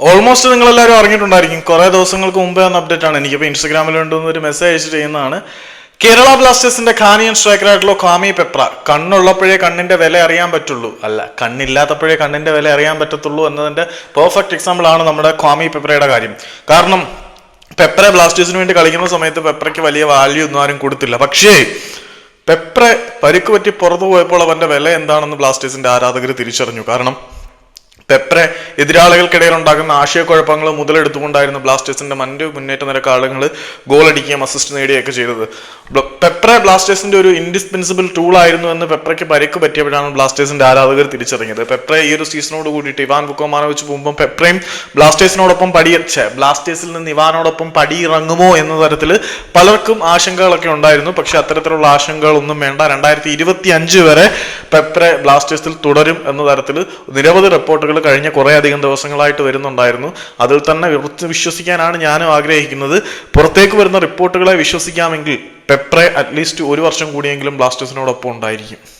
Almost നിങ്ങളെല്ലാവരും അറിഞ്ഞിട്ടുണ്ടായിരിക്കും. കുറേ ദിവസങ്ങൾക്ക് മുമ്പേ വന്ന അപ്ഡേറ്റ് ആണ്. എനിക്കിപ്പോൾ ഇൻസ്റ്റാഗ്രാമിൽ ഉണ്ടെന്ന് ഒരു മെസ്സേജ് ചെയ്യുന്നതാണ്. കേരള ബ്ലാസ്റ്റേഴ്സിന്റെ ഖാനിയൻ സ്ട്രൈക്കറായിട്ടുള്ള ഖാമി പെപ്ര. കണ്ണുള്ളപ്പോഴേ കണ്ണിന്റെ വില അറിയാൻ പറ്റുള്ളൂ. അല്ല കണ്ണില്ലാത്തപ്പോഴേ കണ്ണിന്റെ വില അറിയാൻ പറ്റത്തുള്ളൂ എന്നതിന്റെ പെർഫെക്റ്റ് എക്സാമ്പിൾ ആണ് നമ്മുടെ ക്വാമി പെപ്രയുടെ കാര്യം. കാരണം പെപ്ര ബ്ലാസ്റ്റേഴ്സിന് വേണ്ടി കളിക്കുന്ന സമയത്ത് പെപ്രയ്ക്ക് വലിയ വാല്യൂ ഒന്നും ആരും കൊടുത്തില്ല. പക്ഷേ പെപ്ര പരിക്ക് പറ്റി പുറത്തു പോയപ്പോൾ അവന്റെ വില എന്താണെന്ന് ബ്ലാസ്റ്റേഴ്സിന്റെ ആരാധകർ തിരിച്ചറിഞ്ഞു. കാരണം പെപ്രെ എതിരാളികൾക്കിടയിൽ ഉണ്ടാകുന്ന ആശയക്കുഴപ്പങ്ങൾ മുതലെടുത്തുകൊണ്ടായിരുന്നു ബ്ലാസ്റ്റേഴ്സിന്റെ മറ്റു മുന്നേറ്റ നിരക്ക് ആളുകൾ ഗോൾ അടിക്കുകയും അസിസ്റ്റ് നേടുകയൊക്കെ ചെയ്തത്. പെപ്ര ബ്ലാസ്റ്റേഴ്സിന്റെ ഒരു ഇൻഡിസ്പെൻസിബിൾ ടൂൾ ആയിരുന്നു എന്ന് പെപ്രയ്ക്ക് പരിക്ക് പറ്റിയപ്പോഴാണ് ബ്ലാസ്റ്റേഴ്സിന്റെ ആരാധകർ തിരിച്ചറിഞ്ഞത്. പെപ്ര ഈ ഒരു സീസണോട് കൂടിയിട്ട് ഇവാൻ ബുക്കോമാനോവിച്ച് പോകുമ്പോൾ പെപ്രയും ബ്ലാസ്റ്റേഴ്സിനോടൊപ്പം പടി ബ്ലാസ്റ്റേഴ്സിൽ നിന്ന് ഇവാനോടൊപ്പം പടിയിറങ്ങുമോ എന്ന തരത്തിൽ പലർക്കും ആശങ്കകളൊക്കെ ഉണ്ടായിരുന്നു. പക്ഷെ അത്തരത്തിലുള്ള ആശങ്കകളൊന്നും വേണ്ട. രണ്ടായിരത്തി ഇരുപത്തി അഞ്ച് വരെ പെപ്രെ ബ്ലാസ്റ്റേഴ്സിൽ തുടരും എന്ന തരത്തിൽ നിരവധി റിപ്പോർട്ടുകൾ കഴിഞ്ഞ കുറേ അധികം ദിവസങ്ങളായിട്ട് വരുന്നുണ്ടായിരുന്നു. അതിൽ തന്നെ വിശ്വസിക്കാനാണ് ഞാനും ആഗ്രഹിക്കുന്നത്. പുറത്തേക്ക് വരുന്ന റിപ്പോർട്ടുകളെ വിശ്വസിക്കാമെങ്കിൽ പെപ്രെ അറ്റ്ലീസ്റ്റ് ഒരു വർഷം കൂടിയെങ്കിലും ബ്ലാസ്റ്റേഴ്സിനോടൊപ്പം ഉണ്ടായിരിക്കും.